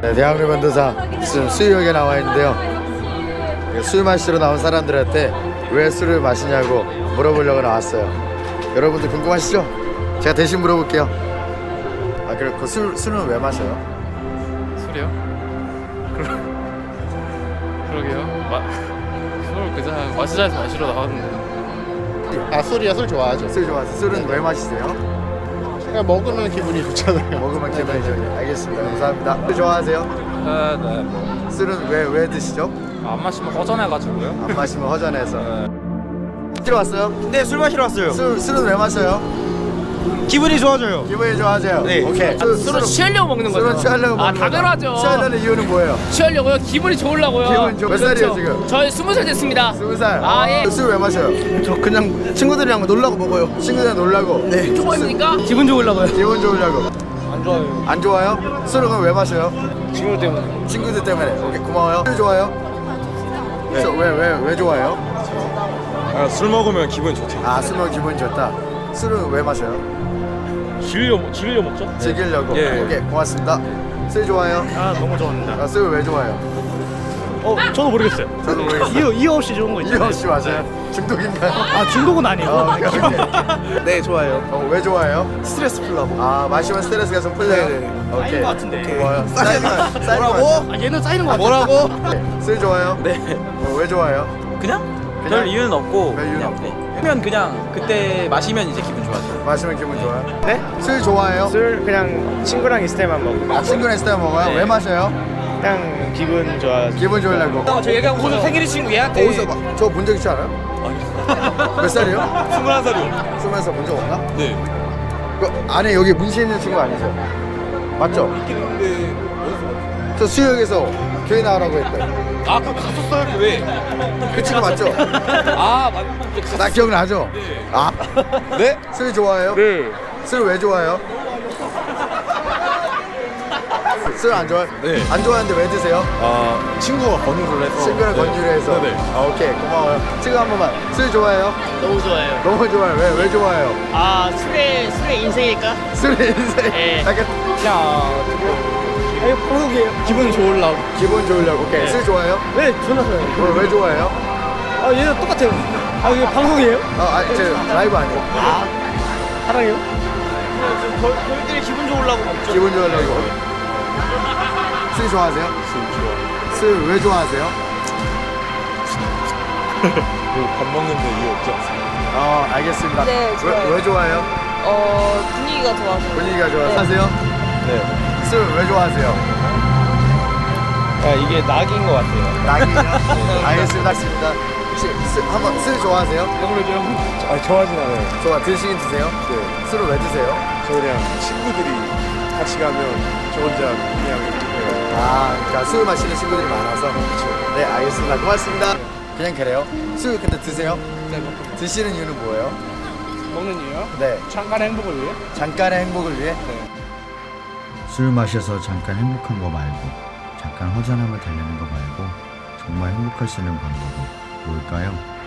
네, 대학로 면도사 지금 수유역에 나와 있는데요. 술 마시러 나온 사람들한테 왜 술을 마시냐고 물어보려고 나왔어요. 여러분들 궁금하시죠? 제가 대신 물어볼게요. 아 그래 그술 술은 왜 마셔요? 술이요? 그러... 그러게요. 마... 술 그냥 마시자 해서 마시러 나왔는데 아 술이야 술 좋아하죠. 술 좋아하세요? 술은 왜 마시세요? 그냥 먹으면 기분이 좋잖아요. 먹으면 기분이 좋아요. 알겠습니다. 감사합니다. 술 좋아하세요? 네네 뭐. 술은 왜 왜 드시죠? 안 마시면 허전해가지고요 안 마시면 허전해서. 술 왔어요? 네, 술 마시러 왔어요. 술 술은 왜 마셔요? 기분이 좋아져요. 기분이 좋아져요. 네. 오케이. 술, 술은 취하려고 먹는 거죠. 술은 취하려고 아, 먹는 거죠. 당연하죠. 취하려는 이유는 뭐예요? 취하려고요? 기분이 좋으려고요. 기분 좋- 몇 살이에요, 지금? 저희 스무 살 됐습니다. 스무 살. 아, 예. 술 왜 마셔요? 저 그냥 친구들이랑 놀라고 먹어요. 친구들 놀라고. 네. 좋아했으니까 기분 좋으려고요. 기분 좋으려고. 안 좋아요 안 좋아요? 술은 그럼 왜 마셔요? 친구 때문에 친구들 때문에. 오케이 고마워요. 술 좋아요? 네. 왜왜 왜 좋아요? 아, 술 먹으면 기분 좋죠. 아술 먹으면 기분 좋다. 술은 왜 마셔요? 즐려, 즐려 먹죠? 즐기려고. 예. 오케이 고맙습니다. 술 좋아요? 아 너무 좋아합니다 아, 술왜 좋아요? 어 저도 모르겠어요 저도 모르겠어요. 이유, 이유 없이 좋은 거 이유 없이 마셔요? 중독인가요? 아 중독은 아니고 어, 오케이, 오케이. 네 좋아요. 어, 왜 좋아해요? 스트레스 풀라고. 아 마시면 스트레스가 좀 풀려요. 네네. 오케이. 쌓이는 것 같은데. 거- 쌓이는 거 같아요. 아 얘는 쌓이는 거 같아 뭐라고? 네. 술 좋아요? 네. 어, 왜 좋아해요? 그냥? 그냥? 별 이유는 없고 별 이유는 그냥 없고. 네. 하면 그냥 그때 마시면 이제 기분 좋아져요. 마시면 기분 좋아요? 네? 술 좋아해요? 술 그냥 친구랑 있을 때만 먹고 아 친구랑 있을 때 먹어요? 네. 왜 마셔요? 그냥 기분 좋아 기분 좋으려고. 저 얘기하고 오늘 생일이 친구 얘한테 어디서 봐? 저 본 적 있지 않아요? 몇 살이요? 21살이요. 스물에서 본 적 없나? 네. 그 안에 여기 문신 있는 친구 아니죠? 맞죠? 있긴 있는데 저 수영에서 교회 나오라고 했대. 아, 그럼 갔었어요, 교회. 그 친구 맞죠? 아, 맞. 나 기억나죠? 아, 네? 술 좋아해요? 네. 술 왜 좋아해요? 술 안 좋아해? 네. 안 좋아하는데 왜 드세요? 아, 친구가 권유를 해서. 친구랑 네. 건주를 해서. 네네. 아, 오케이 고마워요. 친구 한 번만. 술 좋아해요? 너무 좋아해요. 너무 좋아요. 왜 왜 좋아해요? 아 술의 술의 인생일까? 술의 인생. 예. 약간 기분 좋으려고. 기분 좋으려고. 오케이. 술 좋아해요? 네 전화 줘요. 왜, 왜 좋아해요? 아 얘는 똑같아요. 아 이거 방송이에요? 아, 아니, 제 라이브 아니에요. 사랑해요? 저희들이 기분 좋으려고 먹죠. 기분 좋으려고. 술 좋아하세요? 술 좋아. 술왜 좋아하세요? 밥 먹는데 이유 없지 않습니까? 어, 알겠습니다. 네, 좋아요. 왜, 왜 좋아해요? 어 분위기가 좋아서 분위기가 좋아서 네. 하세요? 네. 술왜 좋아하세요? 아, 이게 낙인 것 같아요 낙이요? 알겠습니다. 알겠습니다. 혹시 술, 한번 술 좋아하세요? 아 좋아하진 않아요. 좋아. 드시긴 드세요? 네. 술을 왜 드세요? 저 그냥 친구들이 같이 가면 저 혼자 그냥 이렇게 해요. 아, 그러니까 술 마시는 친구들이 많아서. 그렇죠. 네, 알겠습니다. 고맙습니다. 그냥 그래요? 술 근데 드세요? 네, 드시는 이유는 뭐예요? 먹는 이유요? 네. 잠깐의 행복을 위해 잠깐의 행복을 위해? 술 마셔서 잠깐 행복한 거 말고 잠깐 허전함을 달래는 거 말고 정말 행복할 수 있는 방법이 뭘까요?